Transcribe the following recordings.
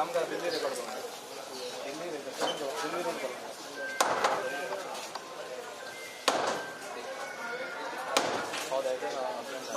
काम करा दिल्ली रेकॉर्ड करून दिल्ली रेकॉर्ड दिल्ली रोड करून हो द्यायचं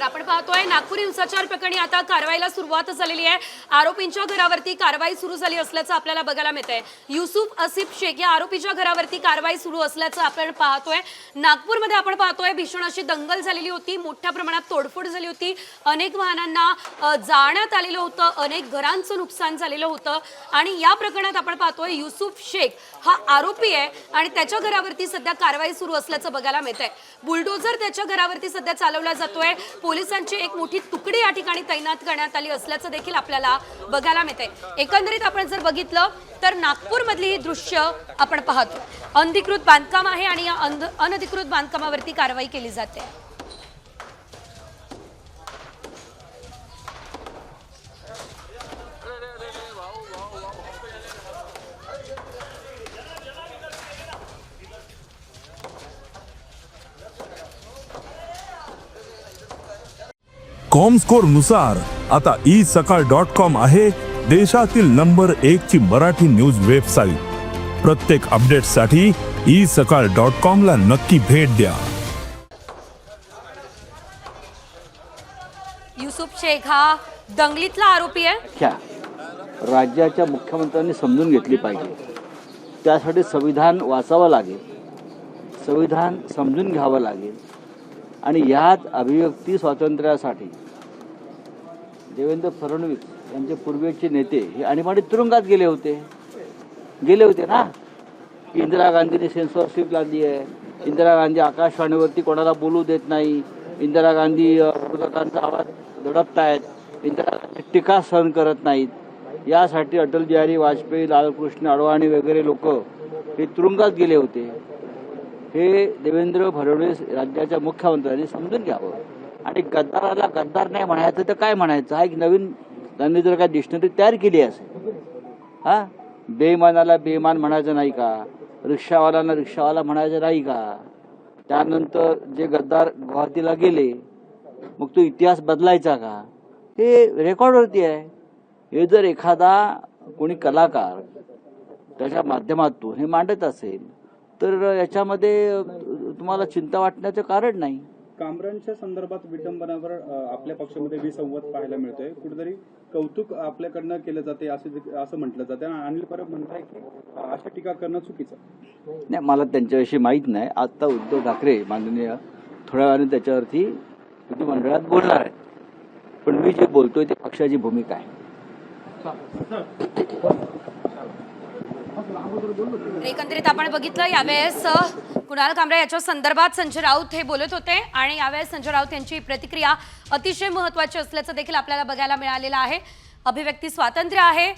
तर आपण पाहतोय नागपूर हिंसाचार प्रकरणी आता कारवाईला सुरुवात झालेली आहे. आरोपींच्या घरावरती कारवाई सुरू झाली असल्याचं आपल्याला बघायला मिळत आहे युसुफ असिफ शेख या आरोपीच्या घरावरती कारवाई सुरू असल्याचं आपण पाहतोय. नागपूरमध्ये आपण पाहतोय भीषण अशी दंगल झालेली होती मोठ्या प्रमाणात तोडफोड झाली होती. अनेक वाहनांना जाण्यात जाळण्यात आलेलं होतं अनेक घरांचं नुकसान झालेलं होतं. आणि या प्रकरणात आपण पाहतोय युसुफ शेख हा आरोपी आहे आणि त्याच्या घरावरती सध्या कारवाई सुरू असल्याचं बघायला मिळत आहे बुलडोझर त्याच्या घरावरती सध्या चालवला जातोय. पोलिसांची एक मोठी तुकडी या ठिकाणी तैनात करण्यात आली असल्याचं देखील आपल्याला बघायला मिळते एकंदरीत आपण जर बघितलं तर नागपूरमधली ही दृश्य आपण पाहतो. अनधिकृत बांधकाम आहे आणि या अनधिकृत बांधकामावरती कारवाई केली जाते. कॉमस्कोरनुसार आता ई सकाळ डॉट कॉम आहे देशातील नंबर एक ची मराठी न्यूज वेबसाईट प्रत्येक अपडेटसाठी ई सकाळ डॉट कॉम ला नक्की भेट द्या. युसुफ शेख हा दंगलीतला आरोपी आहे? राज्याच्या मुख्यमंत्र्यांनी समजून घेतली पाहिजे. त्यासाठी संविधान वाचावं लागेल. संविधान समजून घ्यावं लागेल. आणि याच अभिव्यक्ती स्वातंत्र्यासाठी देवेंद्र फडणवीस यांचे पूर्वीचे नेते हे आणीबाणी तुरुंगात गेले होते. गेले होते ना? इंदिरा गांधीने सेन्सॉरशिप लादली आहे. इंदिरा गांधी आकाशवाणीवरती कोणाला बोलू देत नाही. इंदिरा गांधी अ, विरोधकांचा आवाज दडपतायत. इंदिरा गांधी टीका सहन करत नाहीत. यासाठी अटल बिहारी वाजपेयी लालकृष्ण अडवाणी वगैरे लोक हे तुरुंगात गेले होते. हे देवेंद्र फडणवीस राज्याच्या मुख्यमंत्र्यांनी समजून घ्यावं. आणि गद्दाराला गद्दार नाही म्हणायचं तर काय म्हणायचं? हा एक नवीन त्यांनी जर काय डिक्शनरी तयार केली असेल. हा? बेमानाला बेमान म्हणायचं नाही का? रिक्षावाल्याला रिक्षावाला म्हणायचं नाही का? त्यानंतर जे गद्दार गुवाहाटीला गेले मग तो इतिहास बदलायचा का? हे रेकॉर्डवरती आहे. हे जर एखादा कोणी कलाकार त्याच्या माध्यमातून हे मांडत असेल तर याच्यामध्ये तुम्हाला चिंता वाटण्याचं कारण नाही. कामरांच्या संदर्भात विडंबनावर आपल्या पक्षामध्ये विसंवाद पाहायला मिळतोय. कुठेतरी कौतुक आपल्याकडनं केलं जाते असे असं म्हटलं जाते. आणि अनिल परब म्हणताय की अशा टीका करणं चुकीचं. नाही मला त्यांच्याविषयी माहीत नाही. आता उद्धव ठाकरे माननीय थोड्या वेळाने त्याच्यावरती विधिमंडळात बोलणार आहेत. पण मी जे बोलतोय ते पक्षाची भूमिका आहे. एकंदरीत आपण बघितलं यावेळेस कुणाल कांबळे याच्या संदर्भात संजय राऊत हे बोलत होते आणि यावेळेस संजय राऊत यांची प्रतिक्रिया अतिशय महत्वाची असल्याचं देखील आपल्याला बघायला मिळालेलं आहे. अभिव्यक्ती स्वातंत्र्य आहे.